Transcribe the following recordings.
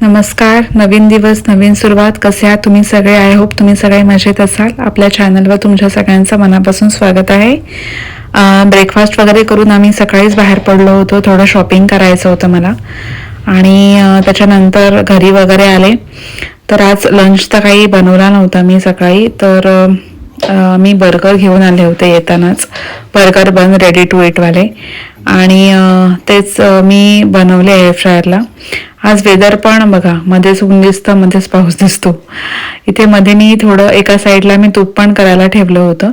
नमस्कार नवीन दिवस नवीन सुरुवात कसे आहात तुम्ही सगळे? आय होप तुम्ही सगळे मजेत असाल. आपल्या चॅनलवर तुमच्या सगळ्यांचं मनापासून स्वागत आहे. ब्रेकफास्ट वगैरे करून आम्ही सकाळीच बाहेर पडलो होतो. थोडं शॉपिंग करायचं होतं मला. आणि त्याच्यानंतर घरी वगैरे आले. तर आज लंच तर काही बनवला नव्हता मी सकाळी. तर मी बर्गर घेऊन आले होते येतानाच. बर्गर बन रेडी टू इटवाले आणि तेच मी बनवले एअर फ्रायरला आज वेदर पण बघा मध्येच ऊन दिसतं मध्येच पाऊस दिसतो. इथे मध्ये मी थोडं एका साईडला मी तूप पण करायला ठेवलं होतं.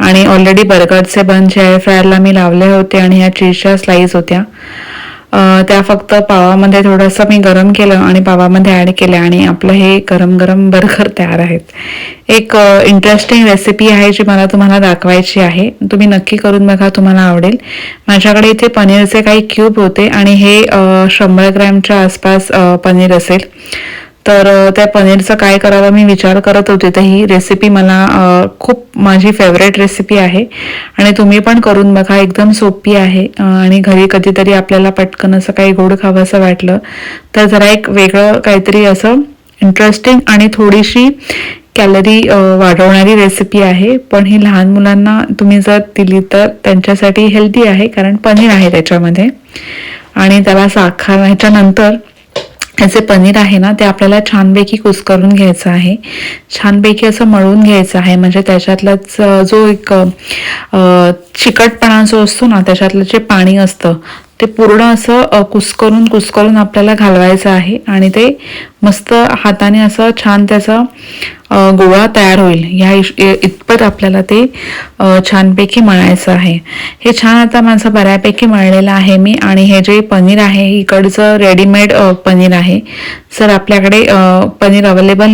आणि ऑलरेडी बर्गरचे बन जे एअर फ्रायरला मी लावले होते आणि ह्या चीजच्या स्लाईस होत्या. त्या फक्त पावामध्ये थोडंसं मी गरम केलं आणि पावामध्ये ॲड केलं आणि आपलं हे गरम गरम बर्गर तयार आहेत. एक इंटरेस्टिंग रेसिपी आहे जी मला तुम्हाला दाखवायची आहे. तुम्ही नक्की करून बघा तुम्हाला आवडेल. माझ्याकडे इथे पनीरचे काही क्यूब होते आणि हे शंभर ग्रॅमच्या आसपास पनीर असेल. तर त्या पनीरचं काय करावं मी विचार करत होते. तर ही रेसिपी मला खूप माझी फेवरेट रेसिपी आहे. आणि तुम्ही पण करून बघा एकदम सोपी आहे. आणि घरी कधीतरी आपल्याला पटकन असं काही गोड खावं असं वाटलं तर जरा एक वेगळं काहीतरी असं इंटरेस्टिंग आणि थोडीशी कॅलरी वाढवणारी रेसिपी आहे. पण ही लहान मुलांना तुम्ही जर दिली तर त्यांच्यासाठी हेल्दी आहे कारण पनीर आहे त्याच्यामध्ये. आणि त्याला साखर ह्याच्यानंतर याचे पनीर आहे ना ते आपल्याला छानपैकी कुस्करून घ्यायचं आहे. छानपैकी असं मळून घ्यायचं आहे. म्हणजे त्याच्यातलाच जो एक चिकटपणा जो असतो ना त्याच्यातलं जे पाणी असतं ते पूर्ण असं कुसकरून कुस्करून कुस्करून आपल्याला घालवायचं आहे. आणि ते मस्त हाताने असं छान त्याचा गोळा तयार होईल. ह्या इश- इतपत आपल्याला ते छानपैकी मळायचं आहे. हे छान आता माझं बऱ्यापैकी मळलेलं आहे मी आणि हे जे पनीर आहे इकडचं रेडीमेड पनीर आहे. जर आपल्याकडे पनीर अवेलेबल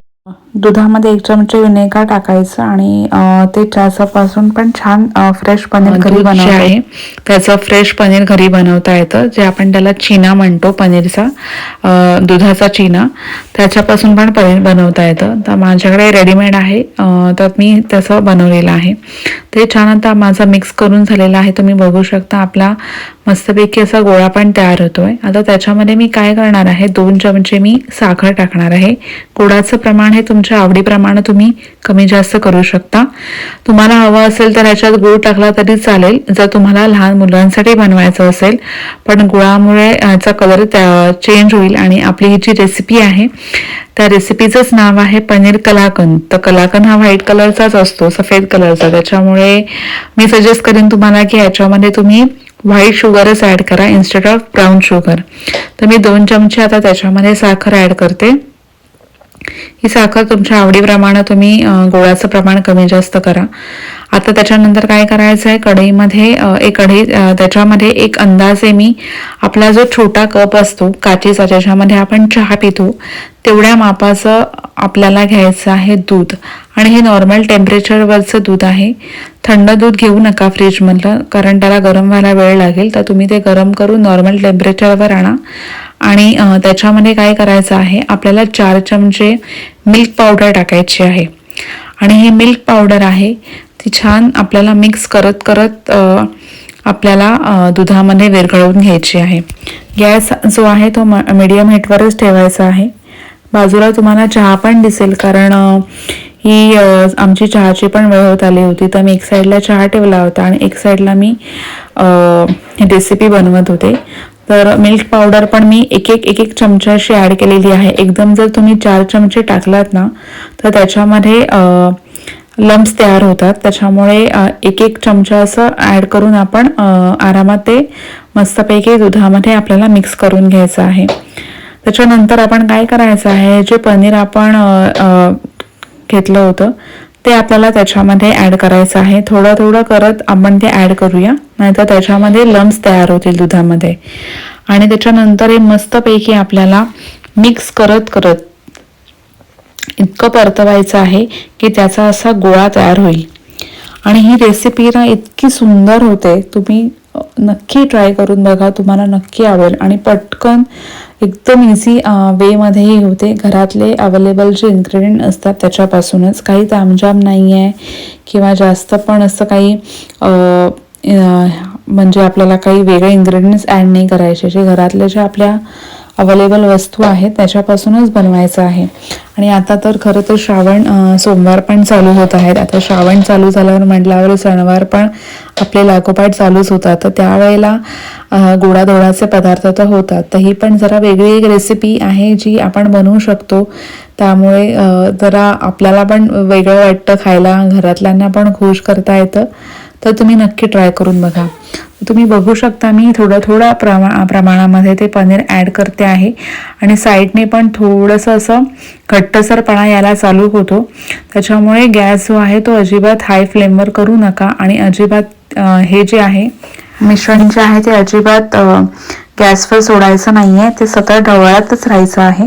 दुधामध्ये एक चमचे विनेगर टाकायचं आणि ते त्याच्यापासून पण छान फ्रेश पनीर घरी बनवता आहे. त्याचं फ्रेश पनीर घरी बनवता येतं. जे आपण त्याला चीना म्हणतो पनीरचा दुधाचा चीना त्याच्यापासून पण पनीर बनवता येतं. तर माझ्याकडे रेडीमेड आहे. तर मी तसं बनवलेलं आहे. ते छान आता माझा मिक्स करून झालेला आहे. तुम्ही बघू शकता आपला मस्तपैकी असा गोळा पण तयार होतोय. आता त्याच्यामध्ये मी काय करणार आहे? दोन चमचे मी साखर टाकणार आहे. गोडाचं प्रमाण हे तुमच्या आवडीप्रमाणे तुम्ही कमी जास्त करू शकता. तुम्हाला हवं असेल तर ह्याच्यात गुळ टाकला तरी चालेल. जर तुम्हाला लहान मुलांसाठी बनवायचं असेल पण गुळामुळे ह्याचा कलर चेंज होईल आणि आपली ही जी रेसिपी आहे त्या रेसिपीचंच नाव आहे पनीर कलाकंद. तर कलाकंद हा व्हाईट कलरचाच असतो सफेद कलरचा त्याच्यामुळे मी सजेस्ट करेन तुम्हाला की याच्यामध्ये तुम्ही व्हाईट शुगरच ॲड करा इन्स्टेड ऑफ ब्राऊन शुगर तर मी दोन चमचे आता त्याच्यामध्ये साखर ॲड करते. ही साखर तुमच्या आवडीप्रमाणे तुम्ही अं, गोळाचं प्रमाण कमी जास्त करा. आता त्याच्यानंतर काय करायचं आहे कढईमध्ये एक कढई त्याच्यामध्ये एक अंदाजे मी आपला जो छोटा कप असतो काचेचा ज्याच्यामध्ये आपण चहा पितो तेवढ्या मापाचं आपल्याला घ्यायचं आहे दूध. आणि हे नॉर्मल टेम्परेचरवरचं दूध आहे. थंड दूध घेऊ नका फ्रीजमधलं कारण त्याला गरम व्हायला वेळ लागेल. तर तुम्ही ते गरम करून नॉर्मल टेम्परेचरवर आणा. आणि त्याच्यामध्ये काय करायचं आहे आपल्याला चार चमचे मिल्क पावडर टाकायची आहे. आणि हे मिल्क पावडर आहे ती छान आपल्याला मिक्स करत करत आपल्याला दुधामध्ये विरघळवून घ्यायची आहे. गॅस जो आहे तो मीडियम हीटवरच ठेवायचा आहे. बाजूला तुम्हाला चहा पण दिसेल कारण ही आमची चहाची पण वेळ होत आली होती. तर मी एक साईडला चहा ठेवला होता आणि एक साईडला मी रेसिपी बनवत होते. तर मिल्क पावडर पण मी एक एक एक एक चमचा अशी ॲड केलेली आहे. एकदम जर तुम्ही चार चमचे टाकलात ना तर त्याच्यामध्ये लम्स तयार होतात. त्याच्यामुळे एक एक चमचा असं ॲड करून आपण आरामात ते मस्तपैकी दुधामध्ये आपल्याला मिक्स करून घ्यायचं आहे. त्याच्यानंतर आपण काय करायचं आहे? जे पनीर आपण घेतलं होतं. ते आपल्याला त्याच्यामध्ये ॲड करायचं आहे. थोडं थोडं करत आपण ते ॲड करूया. नाहीतर त्याच्यामध्ये लम्स तयार होतील दुधामध्ये. आणि त्याच्यानंतर हे मस्तपैकी आपल्याला मिक्स करत करत इतकं परतवायचं आहे की त्याचा असा गोळा तयार होईल. आणि ही रेसिपी ना इतकी सुंदर होते. तुम्ही नक्की ट्राय करून बघा तुम्हाला नक्की आवडेल. आणि पटकन एकदम इझी वेमध्येही होते. घरातले अवेलेबल जे इन्ग्रेडियंट असतात त्याच्यापासूनच. काही तामजाम नाही आहे किंवा जास्त पण असं काही म्हणजे आपल्याला काही वेगळे इन्ग्रेडियंट्स ॲड नाही करायचे. जे घरातले जे आपल्या अवेलेबल वस्तू आहेत त्याच्यापासूनच बनवायचं आहे. आणि आता तर खरं तर श्रावण सोमवार पण चालू होत आहेत. आता श्रावण चालू झाल्यावर म्हटल्यावर सणवार पण आपले लागोपाठ चालूच होतात. तर त्यावेळेला गोडाधोडाचे पदार्थ तर होतात. तर ही पण जरा वेगळी एक रेसिपी आहे जी आपण बनवू शकतो. त्यामुळे जरा आपल्याला पण वेगळं वाटतं खायला. घरातल्यांना पण खुश करता येतं. तर तुम्ही नक्की ट्राय करून बघा. तुम्ही बघू शकता मी थोडं थोडं प्रमा प्रमाणामध्ये ते पनीर ॲड करते आहे. आणि साईडने पण थोडंसं असं घट्टसरपणा यायला चालू होतो. त्याच्यामुळे गॅस जो आहे तो अजिबात हाय फ्लेमवर करू नका. आणि अजिबात हे जे आहे मिश्रण जे आहे ते अजिबात गॅसवर सोडायचं नाही आहे ते सतत ढवळतच राहायचं आहे.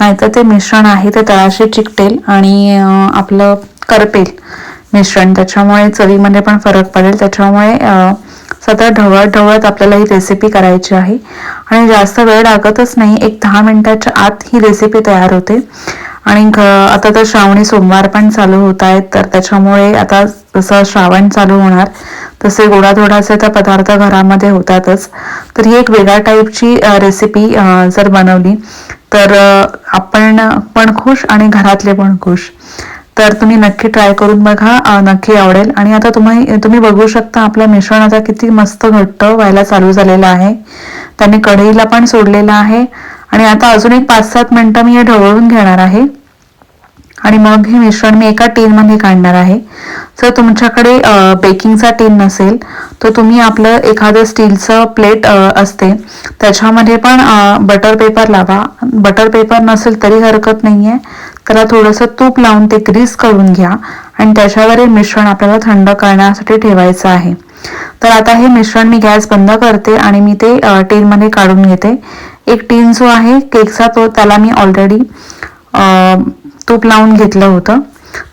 नाहीतर ते मिश्रण आहे ते तळाशी चिकटेल आणि आपलं करपेल मिश्रण. त्याच्यामुळे चवीमध्ये पण फरक पडेल. त्याच्यामुळे सतत ढवळत ढवळत आपल्याला ही रेसिपी करायची आहे. आणि जास्त वेळ लागतच नाही एक दहा मिनिटाच्या आत ही रेसिपी तयार होते. आणि आता तर श्रावणी सोमवार पण चालू होत आहेत तर त्याच्यामुळे आता जसं श्रावण चालू होणार तसे गोडाधोडाचे तर पदार्थ घरामध्ये होतातच. तर ही एक वेगळ्या टाईपची रेसिपी जर बनवली तर आपण पण खुश आणि घरातले पण खुश. तर तुम्ही नक्की ट्राय करून बघा नक्की आवडेल. आणि आता तुम्ही तुम्ही बघू शकता आपलं मिश्रण आता किती मस्त घट्ट व्हायला चालू झालेलं आहे. त्याने कढईला पण सोडलेलं आहे. आणि आता अजून एक पाच सात मिनटं मी हे ढवळून घेणार आहे. आणि मग हे मिश्रण मी एका टीनमध्ये काढणार आहे. जर तुमच्याकडे बेकिंगचा टीन नसेल तर तुम्ही आपलं एखादं स्टीलचं प्लेट असते. त्याच्यामध्ये पण बटर पेपर लावा. बटर पेपर नसेल तरी हरकत नाही आहे त्याला थोडंसं तूप लावून ते ग्रीस करून घ्या आणि त्याच्यावर हे मिश्रण आपल्याला थंड करण्यासाठी ठेवायचं आहे. तर आता हे मिश्रण मी गॅस बंद करते आणि मी ते टीनमध्ये काढून घेते. एक टीन जो आहे केकचा तो त्याला मी ऑलरेडी तूप लावून घेतलं होतं.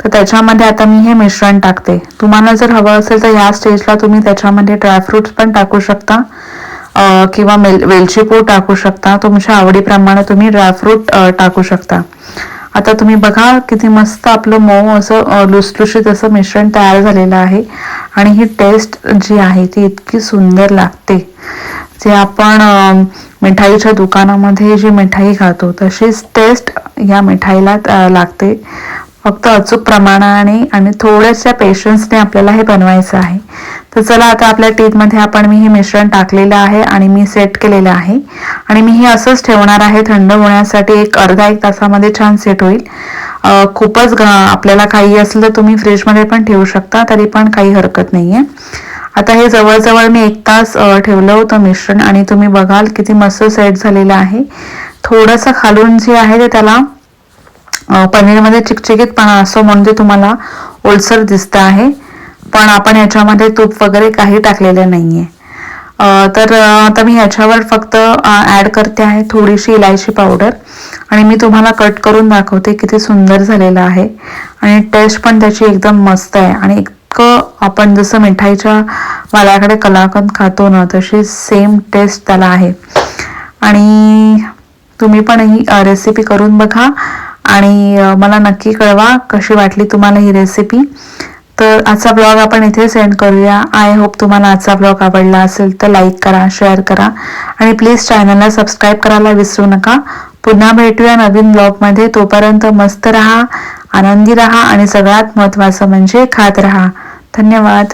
तर त्याच्यामध्ये आता मी हे मिश्रण टाकते. तुम्हाला जर हवं असेल तर ह्या स्टेजला तुम्ही त्याच्यामध्ये ड्रायफ्रुट्स पण टाकू शकता किंवा मेल वेलचीपूर टाकू शकता. तुमच्या आवडीप्रमाणे तुम्ही ड्रायफ्रूट टाकू शकता. आता तुम्ही बघा किती मस्त आपलं मऊ असं लुसलुशीत असं मिश्रण तयार झालेलं आहे. आणि ही टेस्ट जी आहे ती इतकी सुंदर लागते. जे आपण मिठाईच्या दुकानामध्ये जी मिठाई खातो तशीच टेस्ट या मिठाईला लागते. फक्त अचूक प्रमाणाने आणि थोड्याशा पेशन्सने आपल्याला हे बनवायचं आहे. तर चला आता आपल्या टीपमध्ये आपण मी हे मिश्रण टाकलेलं आहे आणि मी सेट केलेलं आहे. आणि मी हे असंच ठेवणार आहे थंड होण्यासाठी एक अर्धा एक तासामध्ये छान सेट होईल. खूपच आपल्याला काही असलं तर तुम्ही फ्रीजमध्ये पण ठेवू शकता तरी पण काही हरकत नाही आहे आता हे जवळजवळ मी एक तास ठेवलं होतं मिश्रण आणि तुम्ही बघाल किती मस्त सेट झालेलं आहे. थोडंसं खालून जे आहे ते त्याला पनीरमध्ये चिकचिकीतपणा असो म्हणून ते तुम्हाला ओलसर दिसतं आहे. पण आपण याच्यामध्ये तूप वगैरे काही टाकलेलं नाहीये. तर आता मी ह्याच्यावर फक्त ॲड करते आहे थोडीशी इलायची पावडर आणि मी तुम्हाला कट करून दाखवते किती सुंदर झालेलं आहे. आणि टेस्ट पण त्याची एकदम मस्त आहे. आणि इतकं आपण जसं मिठाईच्या वाल्याकडे कलाकंद खातो ना तशी सेम टेस्ट त्याला आहे. आणि तुम्ही पण ही रेसिपी करून बघा. आणि मला नक्की कळवा कशी वाटली तुम्हाला ही रेसिपी तर आजचा ब्लॉग आपण इथे सेंड करूया. आय होप तुम्हाला आजचा ब्लॉग आवडला असेल तर लाईक करा शेअर करा. आणि प्लीज चॅनलला सबस्क्राईब करायला विसरू नका. पुन्हा भेटूया नवीन ब्लॉगमध्ये तोपर्यंत मस्त राहा आनंदी राहा आणि सगळ्यात महत्त्वाचं म्हणजे खात राहा. धन्यवाद.